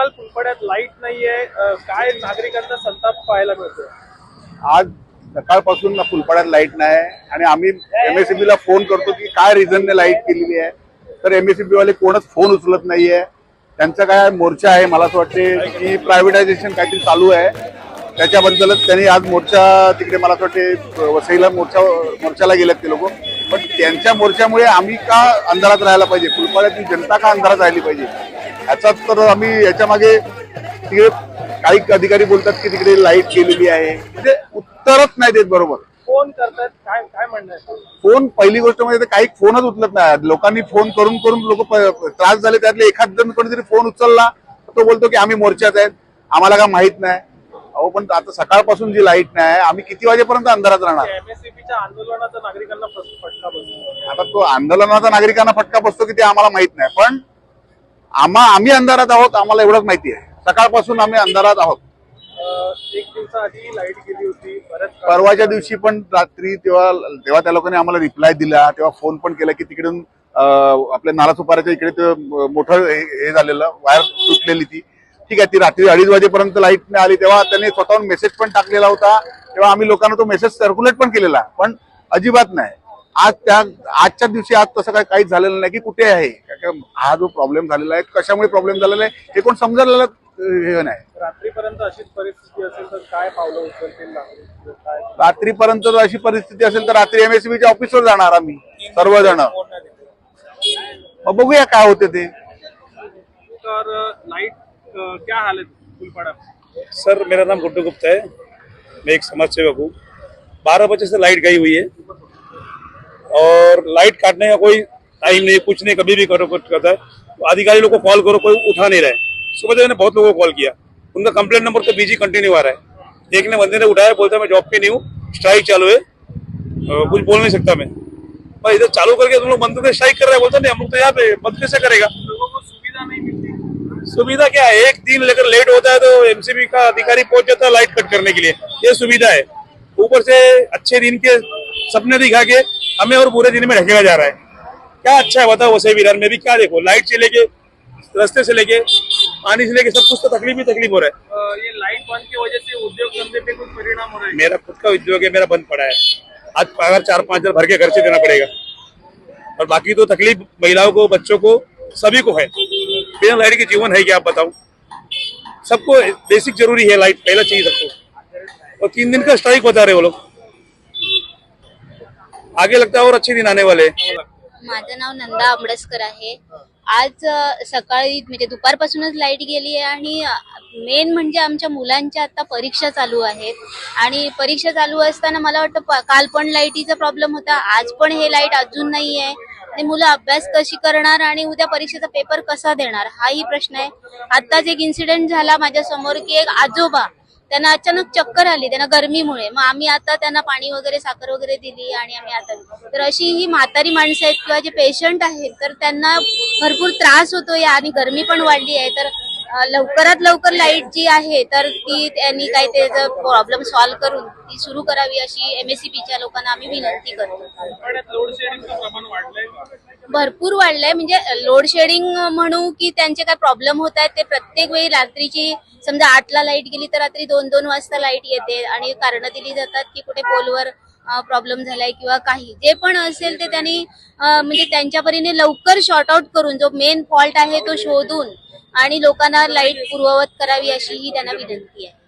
सांगाल फुलपड्यात लाइट नाहीये. काय नागरिकांचा संताप पाहायला मिळतो आज सकाळपासून ना फुलपाड्यात लाइट नाही आणि आम्ही एमएससीबी ला फोन करतो की काय रिझनने लाइट केलेली आहे? तर एमएससीबी वाले कोणच फोन उचलत नाहीये. त्यांचा काय मोर्चा आहे? मला असं वाटते की प्रायव्हेटायझेशन काहीतरी चालू आहे. त्याच्याबद्दलच त्यांनी आज मोर्चा तिकडे मला असं वाटते वसईला मोर्चा मोर्चाला गेलेत ते लोक. पण त्यांच्या मोर्चामुळे आम्ही का अंधारात राहायला पाहिजे? फुलपाड्यातील जनता का अंधारात राहिली पाहिजे? याचाच तर आम्ही याच्या मागे तिकडे काही अधिकारी बोलतात की तिकडे लाइट केलेली आहे. म्हणजे उत्तरच नाही देत बरोबर. फोन करतायत काय काय म्हणणं आहे? फोन पहिली गोष्ट म्हणजे काही फोनच उचलत नाही. लोकांनी फोन करून करून लोक त्रास झाले. त्यातले एखाद जण कोणीतरी फोन उचलला तो बोलतो की आम्ही मोर्चात आहेत. आम्हाला का माहीत नाही. अहो पण आता सकाळपासून जी लाइट नाही आम्ही किती वाजेपर्यंत अंधारात राहणार? एमएससीबीच्या आंदोलनाचा नागरिकांना फटका बसतो. आता तो आंदोलनाचा नागरिकांना फटका बसतो की ते आम्हाला माहीत नाही. पण आम्हा आम्ही अंधारात आहोत आम्हाला एवढंच माहिती आहे. सकाळपासून आम्ही अंधारात आहोत. एक दिवसाआधी लाइट गेली होती परवाच्या दिवशी पण रात्री तेव्हा तेव्हा त्या लोकांनी आम्हाला रिप्लाय दिला तेव्हा फोन पण केला की तिकडून आपल्या नाला सुपाऱ्याच्या इकडे ते मोठं हे हे झालेलं वायर तुटलेली ती. ठीक आहे ती रात्री अडीच वाजेपर्यंत लाइट नाही आली तेव्हा त्यांनी स्वतःहून मेसेज पण टाकलेला होता. तेव्हा आम्ही लोकांना तो मेसेज सर्क्युलेट पण केलेला पण अजिबात नाही. आज त्या आजच्या दिवशी आज तसं काय काहीच झालेलं नाही की कुठे आहे. हा जो प्रॉब्लेम झालेला आहे कशामुळे प्रॉब्लेम झालेला आहे हे कोण समजलेलं अं, हे नाही. रात्रीपर्यंत अशीच परिस्थिती असेल तर काय पावलं उचलतील रात्रीपर्यंत जर अशी परिस्थिती असेल तर रात्री एमएसबीच्या ऑफिसवर जाणार आम्ही सर्वजण. मग बघूया काय होते ते. तर लाइट क्या हालत फुलपाड़ा सर मेरा नाम गुड्डू गुप्ता है। मैं एक समाज सेवक हूँ। बारह बजे से लाइट गई हुई है। और लाइट काटने का कोई टाइम नहीं कुछ नहीं कभी भी करो कुछ करता है। तो अधिकारी लोग को कॉल करो कोई उठा नहीं रहा है। सुबह से मैंने बहुत लोगों को कॉल किया। उनका कंप्लेंट नंबर तो बीजी कंटिन्यू आ रहा है। एक ने बंदे ने उठाया बोलता है मैं जॉब पे नहीं हूँ स्ट्राइक चालू है। कुछ बोल नहीं सकता मैं। मैं इधर चालू करके तुम लोग बंद स्ट्राइक कर रहे हैं बोलते नहीं हम लोग तो यहाँ पे बंद कैसे करेगा। सुविधा नहीं मिलती। सुविधा क्या है? एक दिन लेकर लेट होता है तो एमसीबी का अधिकारी पहुँच जाता है लाइट कट करने के लिए। ये सुविधा है। ऊपर से अच्छे दिन के सपने दिखा के हमें और बुरे दिन में ढकेला जा रहा है। क्या अच्छा है बताओ वैसे विरार में भी क्या देखो लाइट से लेके रास्ते से लेके पानी से लेके सब कुछ तो तकलीफ़ ही तकलीफ़ हो रहा है। ये लाइट बंद की वजह से उद्योग धंधे पे कुछ परिणाम हो रहा है? मेरा खुद का उद्योग है मेरा बंद पड़ा है। आज पगार चार पाँच हज़ार भर के घर से देना पड़ेगा। और बाकी तो तकलीफ़ महिलाओं को बच्चों को सभी को है। बिना लाइट के जीवन है क्या आप बताओ? सबको बेसिक ज़रूरी है लाइट पहला चाहिए सबको। और तीन दिन का स्ट्राइक बता रहे वो लोग। आगे लगता है और अच्छे दिन आने वाले। माझं नाव नंदा आंबडसकर आहे. आज अ, सकाळी म्हणजे दुपारपासूनच लाइट गेली आहे आणि मेन म्हणजे आमच्या मुलांच्या आता परीक्षा चालू आहेत. आणि परीक्षा चालू असताना मला वाटतं प- काल पण लाईटीचा प्रॉब्लेम होता आज पण हे लाइट अजून नाही आहे. आणि मुलं अभ्यास कशी करणार आणि उद्या परीक्षेचा पेपर कसा देणार हाही प्रश्न आहे. आत्ताच एक इन्सिडेंट झाला माझ्यासमोर की एक आजोबा त्यांना अचानक चक्कर आली त्यांना गरमीमुळे. मग आम्ही आता त्यांना पाणी वगैरे साखर वगैरे दिली आणि आम्ही आता तर अशी ही म्हातारी माणसं आहेत किंवा जे पेशंट आहेत तर त्यांना भरपूर त्रास होतोय आणि गरमी पण वाढली आहे. तर लवकरात लवकर लाइट जी आहे तर ती त्यांनी काय त्याचा प्रॉब्लेम सॉल्व्ह करून ती सुरू करावी अशी एमएससीबीच्या लोकांना आम्ही विनंती करतो. भरपूर वाढलंय. म्हणजे लोड शेडिंग म्हणू की त्यांचे काय प्रॉब्लेम होत आहेत ते प्रत्येक वेळी रात्रीची समजा आठला लाइट गेली तर रात्री दोन दोन वाजता लाइट येते. आणि कारण दिली जातात की कुठे पोलवर प्रॉब्लेम झालाय किंवा काही. जे पण असेल ते त्यांनी म्हणजे त्यांच्या परीने लवकर शॉर्ट आउट करून जो मेन फॉल्ट आहे तो शोधून आणि लोकांना लाइट पूर्ववत करावी अशी ही त्यांना विनंती आहे.